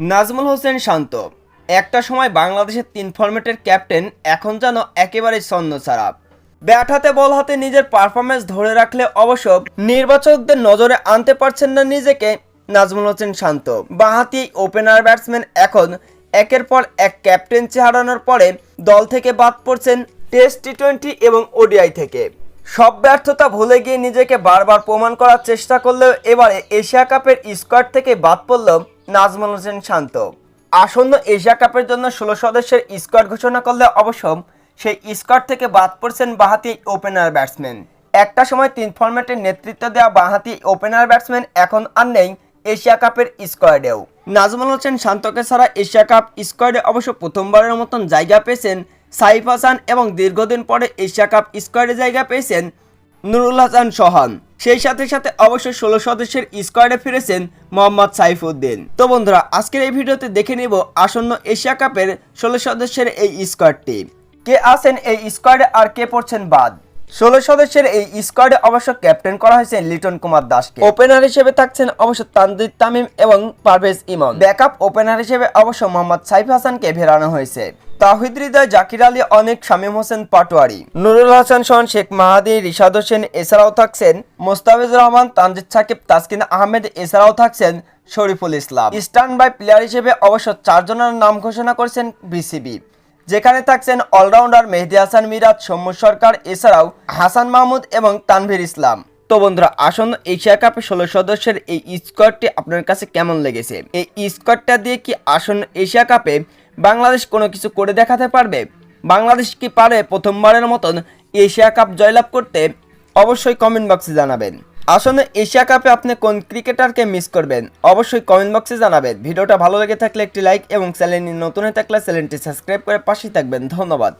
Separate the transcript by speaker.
Speaker 1: নাজমুল হোসেন শান্ত। একটা সময় বাংলাদেশের তিন ফরম্যাটের ক্যাপ্টেন, এখন যেন একেবারে ছন্ন ছাড়া ব্যাট হাতে, বল হাতে নিজের পারফরমেন্স ধরে রাখলে অবশ্য নির্বাচকদের নজরে আনতে পারছেন না নিজেকে নাজমুল হোসেন শান্ত। বাঁহাতি ওপেনার ব্যাটসম্যান এখন একের পর এক ক্যাপ্টেন্সি হারানোর পরে দল থেকে বাদ পড়ছেন টেস্ট টি টোয়েন্টি এবং ওডিআই থেকে। সব ব্যর্থতা ভুলে গিয়ে নিজেকে বারবার প্রমাণ করার চেষ্টা করলেও এবারে এশিয়া কাপের স্কোয়াড থেকে বাদ পড়ল নাজমুল হোসেন শান্ত। আসন্ন এশিয়া কাপের জন্য ষোলো সদস্যের স্কোয়াড ঘোষণা করলে অবশ্য সেই স্কোয়াড থেকে বাদ পড়ছেন বাহাতি ওপেনার ব্যাটসম্যান। একটা সময় তিন ফরম্যাটের নেতৃত্ব দেওয়া বাহাতি ওপেনার ব্যাটসম্যান এখন আর নেই এশিয়া কাপের স্কোয়াডেও। নাজমুল হোসেন শান্তকে ছাড়া এশিয়া কাপ স্কোয়াডে অবশ্য প্রথমবারের মতন জায়গা পেয়েছেন সাইফ হাসান এবং দীর্ঘদিন পরে এশিয়া কাপ স্কোয়াডে জায়গা পেয়েছেন নুরুল হাসান সোহান সেই সাথে সাথে অবশ্যই ষোলো সদস্যের স্কোয়াডে ফিরেছেন মোহাম্মদ সাইফুদ্দিন। তো বন্ধুরা আজকের এই ভিডিওতে দেখে নিব আসন্ন এশিয়া কাপের ষোলো সদস্যের এই স্কোয়াডটি কে আছেন এই স্কোয়াডে আর কে পড়ছেন বাদ? ষোলো সদস্যের এই স্কোয়াডে অবশ্য ক্যাপ্টেন করা হয়েছে লিটন কুমার দাসকে। ওপেনার হিসেবে থাকছেন অবশ্য তানজিদ তামিম এবং পারভেজ ইমন। ব্যাকআপ ওপেনার হিসেবে অবশ্য মোহাম্মদ সাইফ হাসানকে ভেরানো হয়েছে। তাহিদ হৃদয়, জাকির আলী, অনেক, শামীম হোসেন, পাটোয়ারি। নুরুল হাসান, সোহান, শেখ মাহাদি, রিশাদ হোসেন, এছাড়াও থাকছেন মোস্তাফিজুর রহমান, তানজিদ সাকিব, তাসকিন আহমেদ, এছাড়াও থাকছেন Shoriful Islam. Standby player হিসেবে অবশ্য চারজনের নাম ঘোষণা করেছেন বিসিবি। যেখানে থাকছেন অলরাউন্ডার মেহেদি হাসান মিরাজ, সৌম্য সরকার, এছাড়াও হাসান মাহমুদ এবং তানভীর ইসলাম। তো বন্ধুরা আসন্ন এশিয়া কাপে ষোলো সদস্যের এই স্কোয়াডটি আপনার কাছে কেমন লেগেছে? এই স্কোয়াডটা দিয়ে কি আসন্ন এশিয়া কাপে বাংলাদেশ কোনো কিছু করে দেখাতে পারবে? বাংলাদেশ কি পারে প্রথমবারের মতন এশিয়া কাপ জয়লাভ করতে? অবশ্যই কমেন্ট বক্সে জানাবেন। আসলে এশিয়া কাপে আপনি কোন ক্রিকেটারকে মিস করবেন? অবশ্যই কমেন্ট বক্সে জানাবেন। ভিডিওটা ভালো লেগে থাকলে একটি লাইক এবং চ্যানেলটি নতুন হয়ে থাকলে চ্যানেলটি সাবস্ক্রাইব করে পাশেই থাকবেন। ধন্যবাদ।